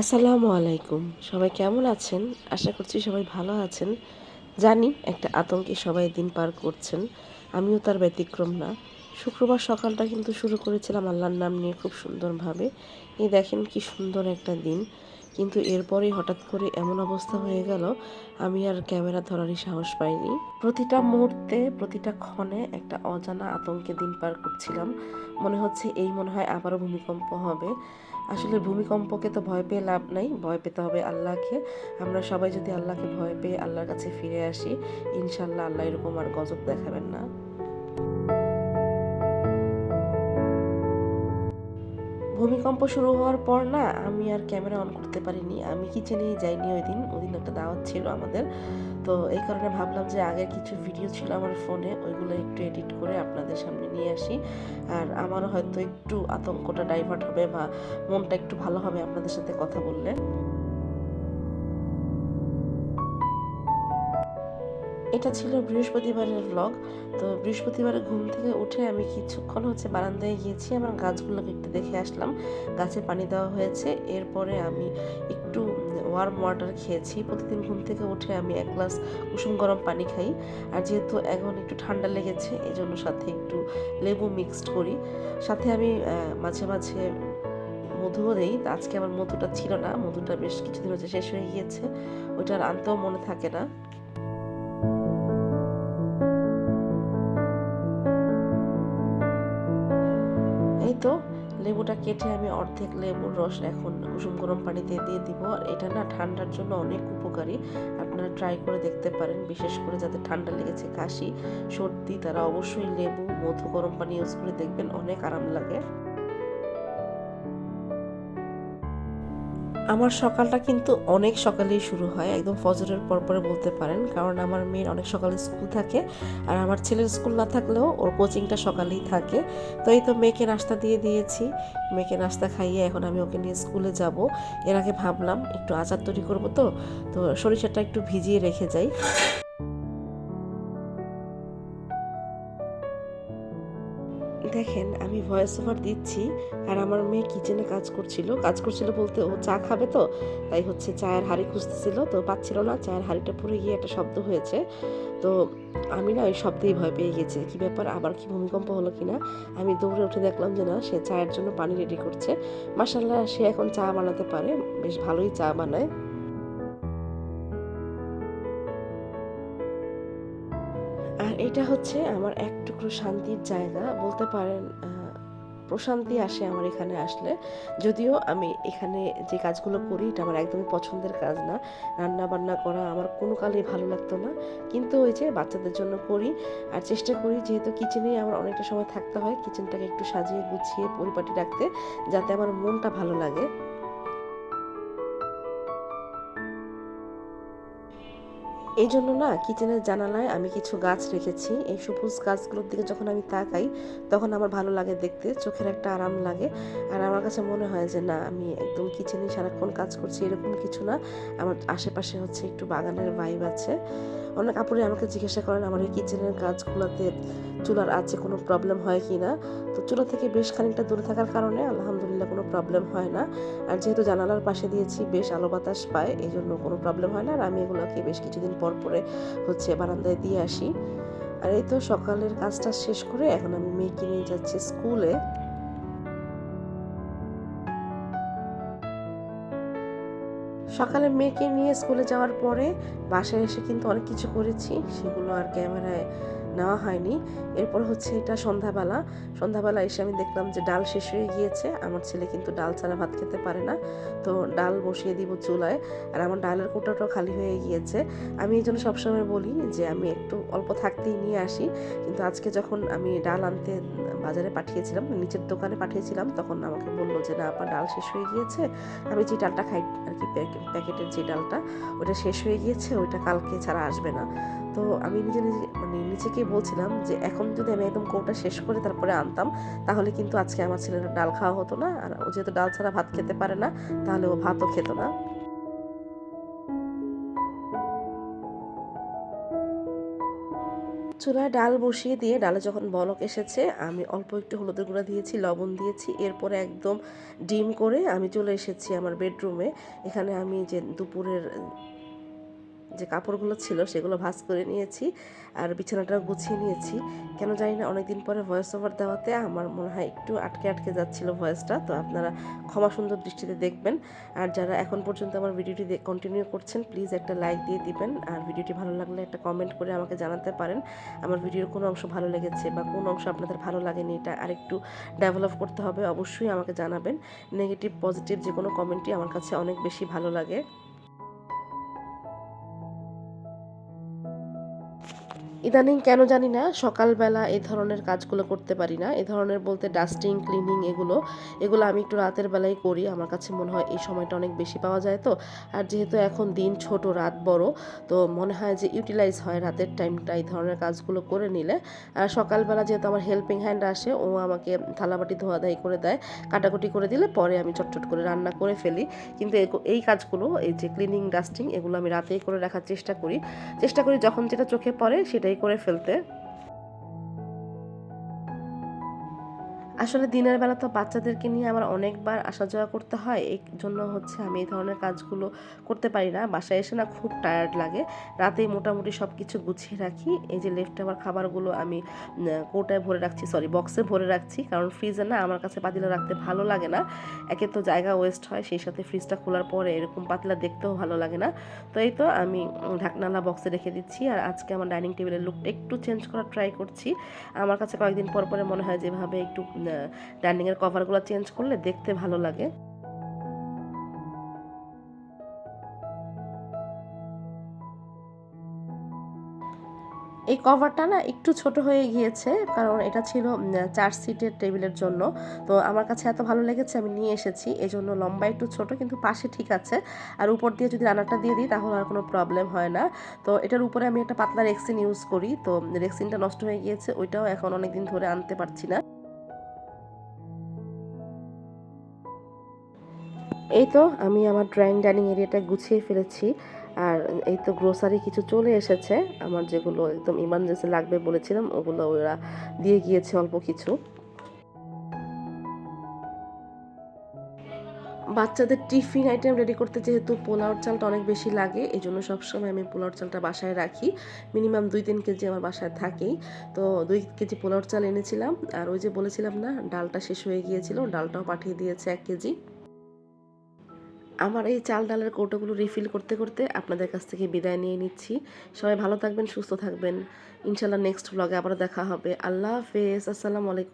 আসসালামু আলাইকুম। সবাই কেমন আছেন? আশা করছি সবাই ভালো আছেন। জানি একটা আতঙ্কে সবাই দিন পার করছেন। আমিও তার ব্যতিক্রম না। শুক্রবার সকালটা কিন্তু শুরু করেছিলাম আল্লাহর নাম নিয়ে খুব সুন্দরভাবে। এই দেখেন কি সুন্দর একটা দিন। কিন্তু এরপরে হঠাৎ করে এমন অবস্থা হয়ে গেল, আমি আর ক্যামেরা ধরারই সাহস পাইনি। প্রতিটা মুহূর্তে, প্রতিটা ক্ষণে একটা অজানা আতঙ্কে দিন পার করছিলাম। মনে হচ্ছে এই মনে হয় আবারও ভূমিকম্প হবে। আসলে ভূমিকম্পকে তো ভয় পেয়ে লাভ নাই, ভয় পেতে হবে আল্লাহকে। আমরা সবাই যদি আল্লাহকে ভয় পেয়ে আল্লাহর কাছে ফিরে আসি ইনশাল্লাহ আল্লাহ এরকম আর গজব দেখাবেন না। ভূমিকম্প শুরু হওয়ার পর না, আমি আর ক্যামেরা অন করতে পারিনি। আমি কিচেনেই যাইনি ওই দিন ওই দিন একটা দাওয়াত ছিল আমাদের। তো এই কারণে ভাবলাম যে আগের কিছু ভিডিও ছিল আমার ফোনে ওইগুলো একটু এডিট করে আপনাদের সামনে নিয়ে আসি। আর আমারও হয়তো একটু আতঙ্কটা ডাইভার্ট হবে বা মনটা একটু ভালো হবে আপনাদের সাথে কথা বললে। এটা ছিল বৃহস্পতিবারের ব্লগ তো বৃহস্পতিবারে ঘুম থেকে উঠে আমি কিছুক্ষণ হচ্ছে বারান্দায় গিয়েছি, আমার গাছগুলোকে একটু দেখে আসলাম। গাছে পানি দেওয়া হয়েছে, এরপরে আমি একটু ওয়ার্ম ওয়াটার খেয়েছি। প্রতিদিন ঘুম থেকে উঠে আমি এক গ্লাস কুসুম গরম পানি খাই। আর যেহেতু এখন একটু ঠান্ডা লেগেছে এই জন্য সাথে একটু লেবু মিক্সড করি। সাথে আমি মাঝে মাঝে মধুও দেই। আজকে আমার মধুটা ছিল না, মধুটা বেশ কিছুদিন হচ্ছে শেষ হয়ে গিয়েছে। ওইটা আর আনতেও মনে থাকে না। তো লেবুটা কেটে আমি অর্ধেক লেবুর রস এখন কুসুম গরম পানিতে দিয়ে দিব। আর এটা না ঠান্ডার জন্য অনেক উপকারী। আপনারা ট্রাই করে দেখতে পারেন, বিশেষ করে যাদের ঠান্ডা লেগেছে কাশি, সর্দি, তারা অবশ্যই লেবু, মধু গরম পানি ইউজ করে দেখবেন, অনেক আরাম লাগে। আমার সকালটা কিন্তু অনেক সকালেই শুরু হয়, একদম ফজরের পর পরে বলতে পারেন। কারণ আমার মেয়ের অনেক সকালে স্কুল থাকে আর আমার ছেলের স্কুল না থাকলেও ওর কোচিংটা সকালেই থাকে। তো এই তো মেয়েকে নাস্তা দিয়ে দিয়েছি। মেয়েকে নাস্তা খাইয়ে এখন আমি ওকে নিয়ে স্কুলে যাব। এর আগে ভাবলাম একটু আচার তৈরি করব তো তো সরিষাটা একটু ভিজিয়ে রেখে যাই। দেখেন, আমি ভয়েস ওভার দিচ্ছি আর আমার মেয়ে কিচেনে কাজ করছিল। কাজ করছিল বলতে ও চা খাবে তো, তাই হচ্ছে চায়ের হাঁড়ি খুঁজতেছিল। তো পাচ্ছিল না, চায়ের হাঁড়িটা পড়ে গিয়ে একটা শব্দ হয়েছে। তো আমি না ওই শব্দেই ভয় পেয়ে গেছি। কি ব্যাপার, আবার কি ভূমিকম্প হলো কিনা আমি দৌড়ে উঠে দেখলাম যে না, সে চায়ের জন্য পানি রেডি করছে। মাসাল্লাহ সে এখন চা বানাতে পারে। বেশ ভালোই চা বানায়। এটা হচ্ছে আমার এক টুকরো শান্তির জায়গা। বলতে পারেন প্রশান্তি আসে আমার এখানে আসলে। যদিও আমি এখানে যে কাজগুলো করি, এটা আমার একদমই পছন্দের কাজ না। রান্না বান্না করা আমার কোনো কালেই ভালো লাগতো না। কিন্তু ওই যে বাচ্চাদের জন্য করি, আর চেষ্টা করি যেহেতু কিচেনে আমার অনেকটা সময় থাকতে হয় কিচেনটাকে একটু সাজিয়ে গুছিয়ে পরিপাটি রাখতে, যাতে আমার মনটা ভালো লাগে। এই জন্য না কিচেনের জানালায় আমি কিছু গাছ রেখেছি। এই সবুজ গাছগুলোর দিকে যখন আমি তাকাই, তখন আমার ভালো লাগে দেখতে, চোখের একটা আরাম লাগে। আর আমার কাছে মনে হয় যে, না, আমি একদম কিচেনে সারাক্ষণ কাজ করছি, এরকম কিছু না। আমার আশেপাশে হচ্ছে একটু বাগানের ভাইব আছে। অনেক আপুরে আমাকে জিজ্ঞাসা করেন, আমার এই কিচেনের কাজগুলোতে চুলার আছে কোনো প্রবলেম হয় কি না তো চুলা থেকে বেশ খানিকটা দূরে থাকার কারণে আলহামদুলিল্লাহ কোনো প্রবলেম হয় না। আর যেহেতু জানালার পাশে দিয়েছি, বেশ আলো বাতাস পায় এই জন্য কোনো প্রবলেম হয় না। আর আমি এগুলোকে বেশ কিছুদিন পর পরে হচ্ছে বারান্দায় দিয়ে আসি। আর এই তো সকালের কাজটা শেষ করে এখন আমি মেয়েকে নিয়ে যাচ্ছি স্কুলে। সকালে মেয়েকে নিয়ে স্কুলে যাওয়ার পরে বাসায় এসে কিন্তু অনেক কিছু করেছি। সেগুলো আর ক্যামেরায় নেওয়া হয়নি। এরপর হচ্ছে এটা সন্ধ্যাবেলা। সন্ধ্যাবেলা এসে আমি দেখলাম যে ডাল শেষ হয়ে গিয়েছে। আমার ছেলে কিন্তু ডাল ছাড়া ভাত খেতে পারে না। তো ডাল বসিয়ে দিব চুলায়। আর আমার ডালের কোটাটাও খালি হয়ে গিয়েছে। আমি এই জন্য সবসময় বলি যে আমি একটু অল্প থাকতেই নিয়ে আসি। কিন্তু আজকে যখন আমি ডাল আনতে বাজারে পাঠিয়েছিলাম, নিচের দোকানে পাঠিয়েছিলাম, তখন আমাকে বলল যে, না আপনার ডাল শেষ হয়ে গিয়েছে। আমি যে ডালটা খাই, আর কি প্যাকেটের যে ডালটা, ওটা শেষ হয়ে গিয়েছে, ওইটা কালকে ছাড়া আসবে না। তো আমি নিজে নিজে মানে নিজেকে বলছিলাম যে এখন যদি আমি একদম কোটা শেষ করে তারপরে আনতাম, তাহলে কিন্তু আজকে আমার ছেলের ডাল খাওয়া হতো না। আর ও যেহেতু ডাল ছাড়া ভাত খেতে পারে না, তাহলে ও ভাতও খেত না। চুলায় ডাল বসিয়ে দিয়ে ডালে যখন বলক এসেছে, আমি অল্প একটু হলুদের গুঁড়া দিয়েছি, লবণ দিয়েছি, এরপরে একদম ডিম করে আমি চলে এসেছি আমার বেডরুমে। এখানে আমি যে দুপুরের যে কাপড়গুলো ছিল সেগুলো ভাঁজ করে নিয়েছি আর বিছানাটাও গুছিয়ে নিয়েছি। কেন জানি না অনেকদিন পরে ভয়েস ওভার দেওয়াতে আমার মনে হয় একটু আটকে আটকে যাচ্ছিল ভয়েসটা তো আপনারা ক্ষমা সুন্দর দৃষ্টিতে দেখবেন। আর যারা এখন পর্যন্ত আমার ভিডিওটি কন্টিনিউ করছেন প্লিজ একটা লাইক দিয়ে দিবেন। আর ভিডিওটি ভালো লাগলে একটা কমেন্ট করে আমাকে জানাতে পারেন। আমার ভিডিওর কোন অংশ ভালো লেগেছে বা কোন অংশ আপনাদের ভালো লাগেনি, এটা আরেকটু ডেভেলপ করতে হবে, অবশ্যই আমাকে জানাবেন। নেগেটিভ পজিটিভ যে কোনো কমেন্টই আমার কাছে অনেক বেশি ভালো লাগে। ইদানিং কেন জানি না, সকালবেলা এই ধরনের কাজগুলো করতে পারি না। এই ধরনের বলতে ডাস্টিং ক্লিনিং এগুলো এগুলো আমি একটু রাতের বেলায় করি। আমার কাছে মনে হয় এই সময়টা অনেক বেশি পাওয়া যায় তো। আর যেহেতু এখন দিন ছোট, রাত বড়, তো মনে হয় যে ইউটিলাইজ হয় রাতের টাইমটা এই ধরনের কাজগুলো করে নিলে। আর সকালবেলা যেহেতু আমার হেল্পিং হ্যান্ড আসে, ও আমাকে থালাবাটি ধোয়া দাই করে দেয়, কাটাকুটি করে দিলে পরে আমি চটচট করে রান্না করে ফেলি। কিন্তু এই কাজগুলো, এই যে ক্লিনিং ডাস্টিং এগুলো আমি রাতেই করে রাখার চেষ্টা করি। চেষ্টা করি যখন যেটা চোখে পড়ে সেটাই করে ফেলতে আসলে দিনের বেলা তো বাচ্চাদেরকে নিয়ে আমার অনেকবার আসা যাওয়া করতে হয়। এই জন্য হচ্ছে আমি এই ধরনের কাজগুলো করতে পারি না। বাসায় এসে না খুব টায়ার্ড লাগে। রাতেই মোটামুটি সব কিছু গুছিয়ে রাখি। এই যে লেফট আমার খাবারগুলো আমি কোটায় ভরে রাখছি সরি বক্সে ভরে রাখছি। কারণ ফ্রিজে না আমার কাছে পাতিলা রাখতে ভালো লাগে না। একে তো জায়গা ওয়েস্ট হয়, সেই সাথে ফ্রিজটা খোলার পরে এরকম পাতলা দেখতেও ভালো লাগে না। তো এই তো আমি ঢাকনালা বক্সে রেখে দিচ্ছি। আর আজকে আমার ডাইনিং টেবিলের লুকটা একটু চেঞ্জ করার ট্রাই করছি। আমার কাছে কয়েকদিন পর পরে মনে হয় যেভাবে একটু ডাইনিংয়ের কভারগুলো চেঞ্জ করলে দেখতে ভালো লাগে। এই কভারটা না একটু ছোট হয়ে গিয়েছে, কারণ এটা ছিল চার সিটের টেবিলের জন্য। তো আমার কাছে এত ভালো লেগেছে, আমি নিয়ে এসেছি। এই জন্য লম্বা একটু ছোট, কিন্তু পাশে ঠিক আছে। আর উপর দিয়ে যদি রান্নাটা দিয়ে দিই, তাহলে আর কোনো প্রবলেম হয় না। তো এটার উপরে আমি একটা পাতলা রেক্সিন ইউজ করি। তো রেক্সিনটা নষ্ট হয়ে গিয়েছে, ওইটাও এখন অনেকদিন ধরে আনতে পারছি না। এই তো আমি আমার ড্রয়িং ডাইনিং এরিয়াটা গুছিয়ে ফেলেছি। আর এই তো গ্রোসারি কিছু চলে এসেছে। আমার যেগুলো একদম ইমার্জেন্সি লাগবে বলেছিলাম, ওগুলো ওরা দিয়ে গিয়েছে অল্প কিছু। বাচ্চাদের টিফিন আইটেম রেডি করতে যেহেতু পোলাওর চালটা অনেক বেশি লাগে, এই জন্য সবসময় আমি পোলাওর চালটা বাসায় রাখি। মিনিমাম দুই তিন কেজি আমার বাসায় থাকেই। তো দুই কেজি পোলাওর চাল এনেছিলাম। আর ওই যে বলেছিলাম না, ডালটা শেষ হয়ে গিয়েছিল, ডালটাও পাঠিয়ে দিয়েছে এক কেজি। আমার এই চাল ডালের কৌটোগুলো রিফিল করতে করতে আপনাদের কাছ থেকে বিদায় নিয়ে নিচ্ছি। সবাই ভালো থাকবেন, সুস্থ থাকবেন। ইনশাল্লাহ নেক্সট ব্লগে আবারও দেখা হবে। আল্লাহ হাফেজ, আসসালামু আলাইকুম।